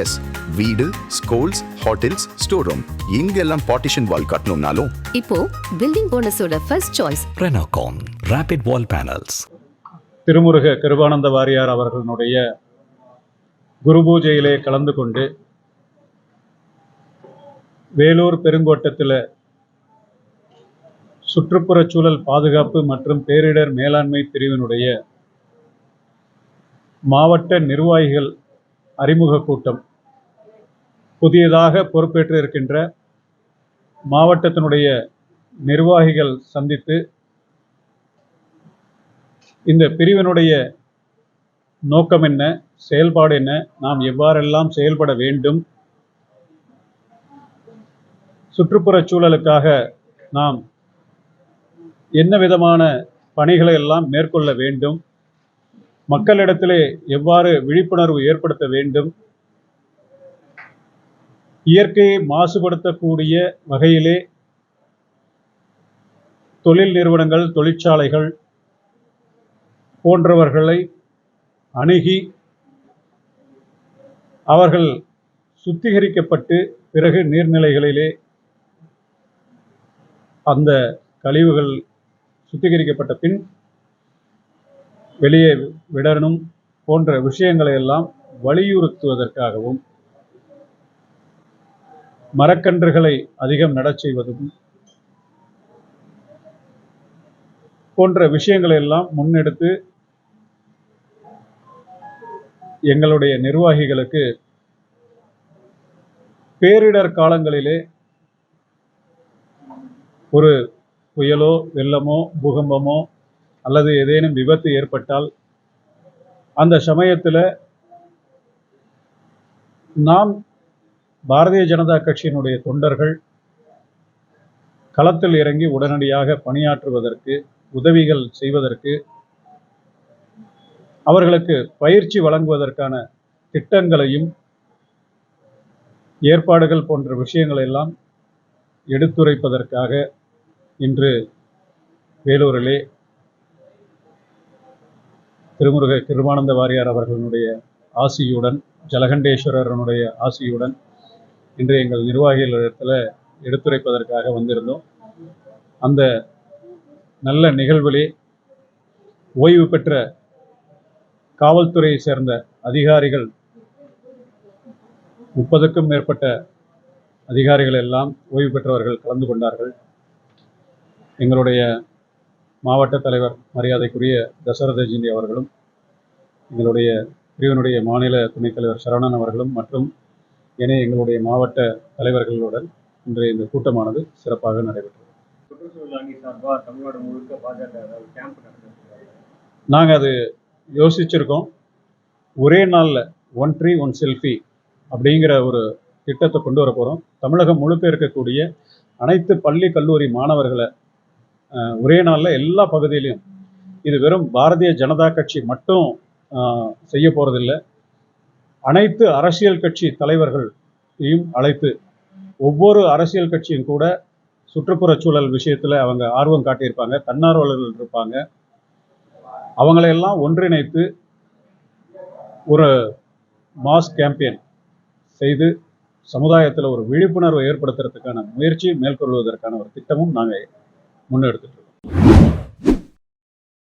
S வீடு schools hotels store room இங்கெல்லாம் partition wall கட்டணும்னாலும். இப்போ building போனஸோட first choice Renocon Rapid Wall Panels. Thirumuruga Kirupananda Variyar அவர்களுடைய குரு பூஜையிலே கலந்து கொண்டு வேலூர் பெருங்கோட்டத்தில் சுற்றுப்புறச் சூழல் பாதுகாப்பு மற்றும் பேரிடர் மேலாண்மை பிரிவினுடைய மாவட்ட நிர்வாகிகள் அறிமுக கூட்டம். புதியதாக பொறுப்பேற்று இருக்கின்ற மாவட்டத்தினுடைய நிர்வாகிகள் சந்தித்து இந்த பிரிவினுடைய நோக்கம் என்ன செயல்பாடு என்ன நாம் எவ்வாறெல்லாம் செயல்பட வேண்டும் சுற்றுப்புற சூழலுக்காக நாம் என்ன விதமான பணிகளை எல்லாம் மேற்கொள்ள வேண்டும் மக்களிடத்திலே எவ்வாறு விழிப்புணர்வு ஏற்படுத்த வேண்டும்? இயற்கையை மாசுபடுத்தக்கூடிய வகையிலே தொழில் நிறுவனங்கள் தொழிற்சாலைகள் போன்றவர்களை அணுகி அவர்கள் சுத்திகரிக்கப்பட்டு பிறகு நீர்நிலைகளிலே அந்த கழிவுகள் சுத்திகரிக்கப்பட்ட பின் வெளியே விடணும் போன்ற விஷயங்களை எல்லாம் வலியுறுத்துவதற்காகவும் மரக்கன்றுகளை அதிகம் நடச் செய்வதும் போன்ற விஷயங்களை எல்லாம் முன்னெடுத்து எங்களுடைய நிர்வாகிகளுக்கு பேரிடர் காலங்களிலே ஒரு புயலோ வெள்ளமோ பூகம்பமோ அல்லது ஏதேனும் விபத்து ஏற்பட்டால் அந்த சமயத்தில் நாம் பாரதிய ஜனதா கட்சியினுடைய தொண்டர்கள் களத்தில் இறங்கி உடனடியாக பணியாற்றுவதற்கு உதவிகள் செய்வதற்கு அவர்களுக்கு பயிற்சி வழங்குவதற்கான திட்டங்களையும் ஏற்பாடுகள் போன்ற விஷயங்களை எல்லாம் எடுத்துரைப்பதற்காக இன்று வேலூரிலே திருமுருக திருமானந்த வாரியார் அவர்களுடைய ஆசியுடன் ஜலகண்டேஸ்வரனுடைய ஆசியுடன் இன்று எங்கள் நிர்வாகிகளிடத்தில் எடுத்துரைப்பதற்காக வந்திருந்தோம். அந்த நல்ல நிகழ்விலே ஓய்வு பெற்ற காவல்துறையை சேர்ந்த அதிகாரிகள் முப்பதுக்கும் மேற்பட்ட அதிகாரிகள் எல்லாம் ஓய்வு பெற்றவர்கள் கலந்து கொண்டார்கள். எங்களுடைய மாவட்ட தலைவர் மரியாதைக்குரிய தசரதஜினி அவர்களும் எங்களுடைய பிரிவினுடைய மாநில துணைத் தலைவர் சரவணன் அவர்களும் மற்றும் என எங்களுடைய மாவட்ட தலைவர்களுடன் இன்றைய இந்த கூட்டமானது சிறப்பாக நடைபெற்றது. நாங்கள் அது யோசிச்சிருக்கோம். ஒரே நாளில் ஒன் ட்ரீ ஒன் செல்ஃபி அப்படிங்கிற ஒரு திட்டத்தை கொண்டு வர போகிறோம் தமிழகம் முழுக்க இருக்கக்கூடிய அனைத்து பள்ளி கல்லூரி மாணவர்களை ஒரே நாளில் எல்லா பகுதியிலையும். இது வெறும் பாரதிய ஜனதா கட்சி மட்டும் செய்ய போகிறதில்ல அனைத்து அரசியல் கட்சி தலைவர்களையும் அழைத்து ஒவ்வொரு அரசியல் கட்சியும் கூட சுற்றுப்புறச் சூழல் விஷயத்தில் அவங்க ஆர்வம் காட்டியிருப்பாங்க தன்னார்வலர்கள் இருப்பாங்க. அவங்களையெல்லாம் ஒன்றிணைத்து ஒரு மாஸ் கேம்பெயின் செய்து சமுதாயத்தில் ஒரு விழிப்புணர்வை ஏற்படுத்துறதுக்கான முயற்சி மேற்கொள்வதற்கான ஒரு திட்டமும் நாங்கள் முன்னெடுத்துட்டு இருக்கோம்.